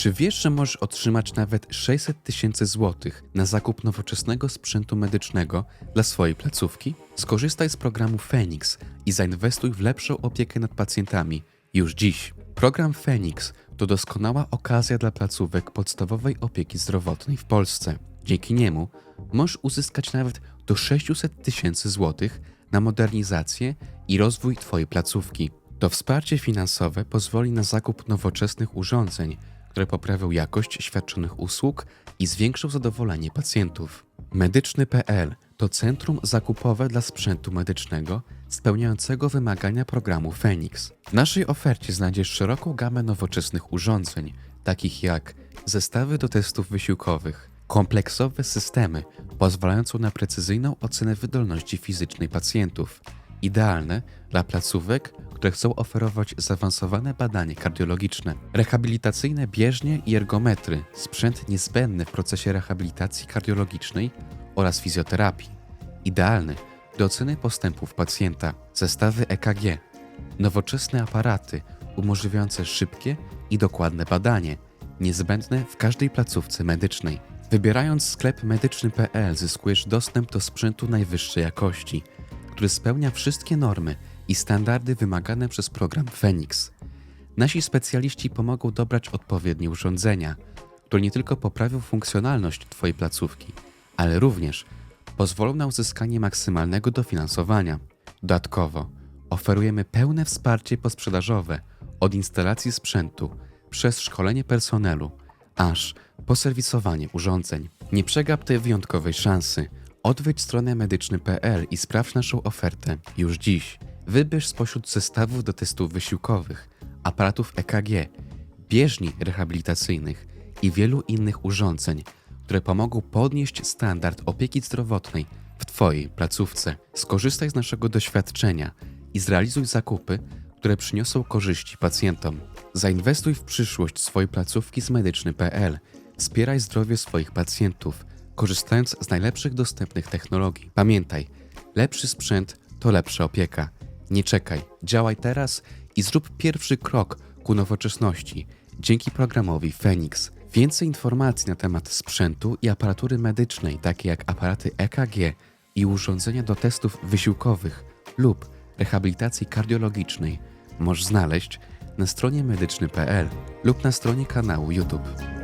Czy wiesz, że możesz otrzymać nawet 600 tysięcy złotych na zakup nowoczesnego sprzętu medycznego dla swojej placówki? Skorzystaj z programu Phoenix i zainwestuj w lepszą opiekę nad pacjentami już dziś. Program Phoenix to doskonała okazja dla placówek podstawowej opieki zdrowotnej w Polsce. Dzięki niemu możesz uzyskać nawet do 600 tysięcy złotych na modernizację i rozwój Twojej placówki. To wsparcie finansowe pozwoli na zakup nowoczesnych urządzeń, które poprawią jakość świadczonych usług i zwiększą zadowolenie pacjentów. Medyczny.pl to centrum zakupowe dla sprzętu medycznego spełniającego wymagania programu Phoenix. W naszej ofercie znajdziesz szeroką gamę nowoczesnych urządzeń, takich jak zestawy do testów wysiłkowych, kompleksowe systemy pozwalające na precyzyjną ocenę wydolności fizycznej pacjentów, idealne dla placówek, które chcą oferować zaawansowane badanie kardiologiczne, rehabilitacyjne bieżnie i ergometry, sprzęt niezbędny w procesie rehabilitacji kardiologicznej oraz fizjoterapii, idealny do oceny postępów pacjenta, zestawy EKG, nowoczesne aparaty umożliwiające szybkie i dokładne badanie, niezbędne w każdej placówce medycznej. Wybierając sklep medyczny.pl zyskujesz dostęp do sprzętu najwyższej jakości, który spełnia wszystkie normy i standardy wymagane przez program Phoenix. Nasi specjaliści pomogą dobrać odpowiednie urządzenia, które nie tylko poprawią funkcjonalność Twojej placówki, ale również pozwolą na uzyskanie maksymalnego dofinansowania. Dodatkowo oferujemy pełne wsparcie posprzedażowe od instalacji sprzętu przez szkolenie personelu, aż po serwisowanie urządzeń. Nie przegap tej wyjątkowej szansy. Odwiedź stronę medyczny.pl i sprawdź naszą ofertę już dziś. Wybierz spośród zestawów do testów wysiłkowych, aparatów EKG, bieżni rehabilitacyjnych i wielu innych urządzeń, które pomogą podnieść standard opieki zdrowotnej w Twojej placówce. Skorzystaj z naszego doświadczenia i zrealizuj zakupy, które przyniosą korzyści pacjentom. Zainwestuj w przyszłość swojej placówki z medyczny.pl. Wspieraj zdrowie swoich pacjentów, korzystając z najlepszych dostępnych technologii. Pamiętaj, lepszy sprzęt to lepsza opieka. Nie czekaj, działaj teraz i zrób pierwszy krok ku nowoczesności dzięki programowi Phoenix. Więcej informacji na temat sprzętu i aparatury medycznej, takie jak aparaty EKG i urządzenia do testów wysiłkowych lub rehabilitacji kardiologicznej, możesz znaleźć na stronie medyczny.pl lub na stronie kanału YouTube.